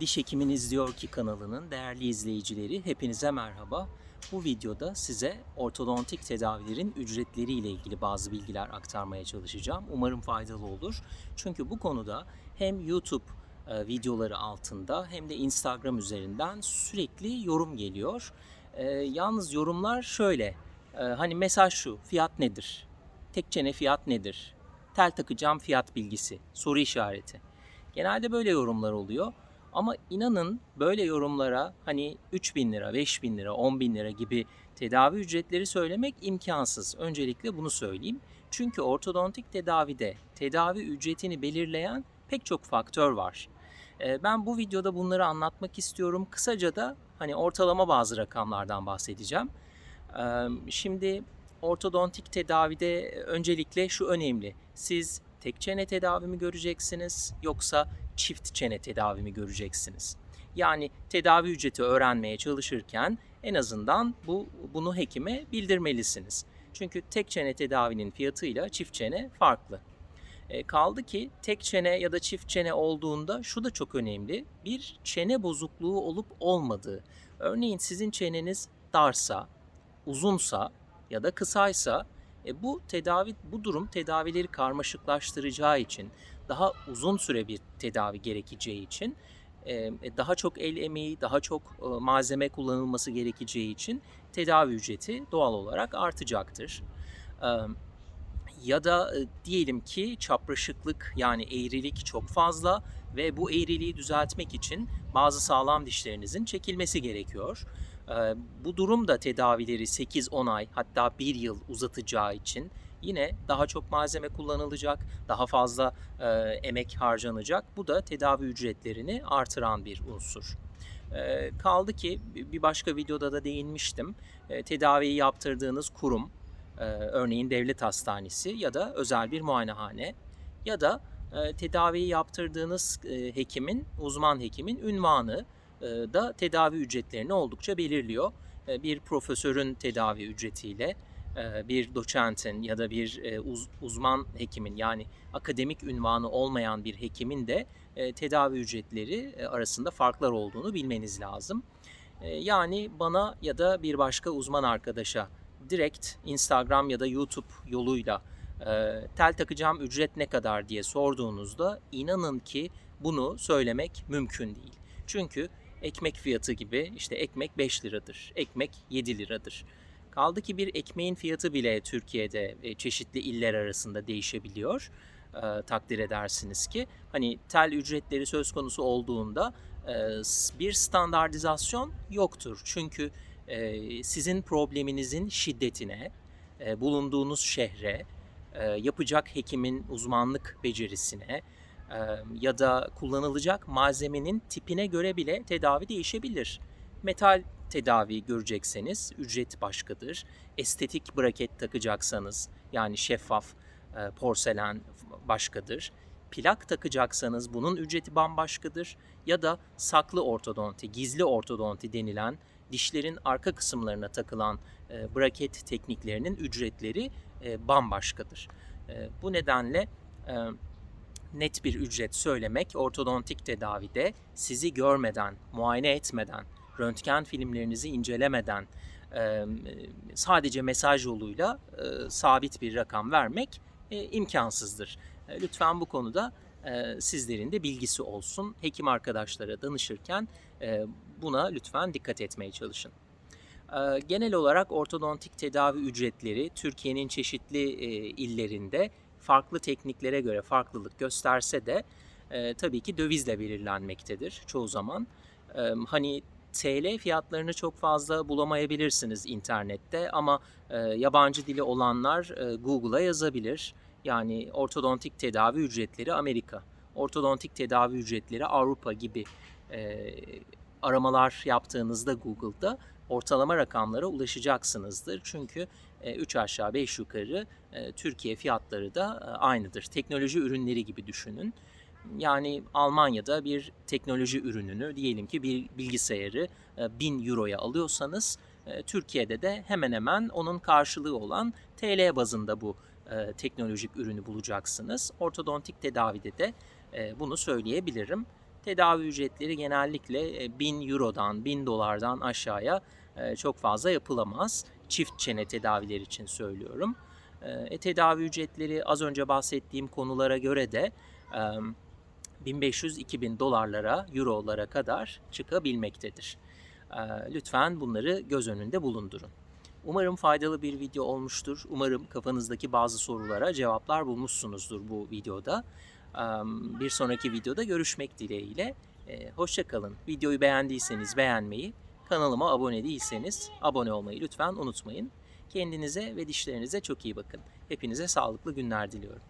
Diş Hekiminiz Diyor Ki kanalının değerli izleyicileri hepinize merhaba. Bu videoda size ortodontik tedavilerin ücretleri ile ilgili bazı bilgiler aktarmaya çalışacağım. Umarım faydalı olur. Çünkü bu konuda hem YouTube e, videoları altında hem de Instagram üzerinden sürekli yorum geliyor. E, yalnız yorumlar şöyle. E, hani mesaj şu, fiyat nedir? Tek çene fiyat nedir? Tel takacağım fiyat bilgisi, soru işareti. Genelde böyle yorumlar oluyor. Ama inanın böyle yorumlara hani 3 bin lira, 5 bin lira, 10 bin lira gibi tedavi ücretleri söylemek imkansız. Öncelikle bunu söyleyeyim. Çünkü ortodontik tedavide tedavi ücretini belirleyen pek çok faktör var. Ee, Ben bu videoda bunları anlatmak istiyorum. Kısaca da hani ortalama bazı rakamlardan bahsedeceğim. Şimdi ortodontik tedavide öncelikle şu önemli. Siz tek çene tedavi mi göreceksiniz yoksa çift çene tedavi mi göreceksiniz? Yani tedavi ücreti öğrenmeye çalışırken en azından bu bunu hekime bildirmelisiniz. Çünkü tek çene tedavinin fiyatıyla çift çene farklı. E, kaldı ki tek çene ya da çift çene olduğunda şu da çok önemli. Bir çene bozukluğu olup olmadığı. Örneğin sizin çeneniz darsa, uzunsa ya da kısaysa e, bu tedavi bu durum tedavileri karmaşıklaştıracağı için daha uzun süre bir tedavi gerekeceği için e, e, daha çok el emeği, daha çok e, malzeme kullanılması gerekeceği için tedavi ücreti doğal olarak artacaktır. Ya da diyelim ki çapraşıklık yani eğrilik çok fazla ve bu eğriliği düzeltmek için bazı sağlam dişlerinizin çekilmesi gerekiyor. E, Bu durum da tedavileri 8-10 ay hatta 1 yıl uzatacağı için yine daha çok malzeme kullanılacak, daha fazla e, emek harcanacak. Bu da tedavi ücretlerini artıran bir unsur. E, kaldı ki bir başka videoda da değinmiştim. E, tedaviyi yaptırdığınız kurum, e, örneğin devlet hastanesi ya da özel bir muayenehane ya da e, tedaviyi yaptırdığınız hekimin, uzman hekimin ünvanı da tedavi ücretlerini oldukça belirliyor. E, bir profesörün tedavi ücretiyle e, bir doçentin ya da bir e, uz- uzman hekimin yani akademik ünvanı olmayan bir hekimin de e, tedavi ücretleri e, arasında farklar olduğunu bilmeniz lazım. E, Yani bana ya da bir başka uzman arkadaşa direkt Instagram ya da YouTube yoluyla e, tel takacağım ücret ne kadar diye sorduğunuzda inanın ki bunu söylemek mümkün değil. Çünkü ekmek fiyatı gibi işte ekmek 5 liradır, ekmek 7 liradır. Kaldı ki bir ekmeğin fiyatı bile Türkiye'de e, çeşitli iller arasında değişebiliyor. E, takdir edersiniz ki hani tel ücretleri söz konusu olduğunda e, bir standartizasyon yoktur. Çünkü e, sizin probleminizin şiddetine, e, bulunduğunuz şehre, e, yapacak hekimin uzmanlık becerisine ya da kullanılacak malzemenin tipine göre bile tedavi değişebilir. Metal tedavi görecekseniz ücret başkadır. Estetik braket takacaksanız yani şeffaf porselen başkadır. Plak takacaksanız bunun ücreti bambaşkadır. Ya da saklı ortodonti, gizli ortodonti denilen dişlerin arka kısımlarına takılan braket tekniklerinin ücretleri bambaşkadır. Bu nedenle net bir ücret söylemek ortodontik tedavide sizi görmeden, muayene etmeden, röntgen filmlerinizi incelemeden sadece mesaj yoluyla sabit bir rakam vermek imkansızdır. Lütfen bu konuda sizlerin de bilgisi olsun. Hekim arkadaşlara danışırken buna lütfen dikkat etmeye çalışın. Genel olarak ortodontik tedavi ücretleri Türkiye'nin çeşitli illerinde farklı tekniklere göre farklılık gösterse de e, tabii ki dövizle belirlenmektedir çoğu zaman. E, hani TL fiyatlarını çok fazla bulamayabilirsiniz internette ama e, yabancı dili olanlar e, Google'a yazabilir. Yani ortodontik tedavi ücretleri Amerika, ortodontik tedavi ücretleri Avrupa gibi e, aramalar yaptığınızda Google'da ortalama rakamlara ulaşacaksınızdır. Çünkü 3 aşağı 5 yukarı e, Türkiye fiyatları da e, aynıdır. Teknoloji ürünleri gibi düşünün. Yani Almanya'da bir teknoloji ürününü diyelim ki bir bilgisayarı e, 1000 euroya alıyorsanız e, Türkiye'de de hemen hemen onun karşılığı olan TL bazında bu e, teknolojik ürünü bulacaksınız. Ortodontik tedavide de e, bunu söyleyebilirim. Tedavi ücretleri genellikle e, 1000 Euro'dan, 1000 dolardan aşağıya e, çok fazla yapılamaz. Çift çene tedaviler için söylüyorum. E, tedavi ücretleri az önce bahsettiğim konulara göre de e, 1500-2000 dolarlara, eurolara kadar çıkabilmektedir. E, lütfen bunları göz önünde bulundurun. Umarım faydalı bir video olmuştur. Umarım kafanızdaki bazı sorulara cevaplar bulmuşsunuzdur bu videoda. Bir sonraki videoda görüşmek dileğiyle. E, Hoşçakalın. Videoyu beğendiyseniz beğenmeyi, kanalıma abone değilseniz abone olmayı lütfen unutmayın. Kendinize ve dişlerinize çok iyi bakın. Hepinize sağlıklı günler diliyorum.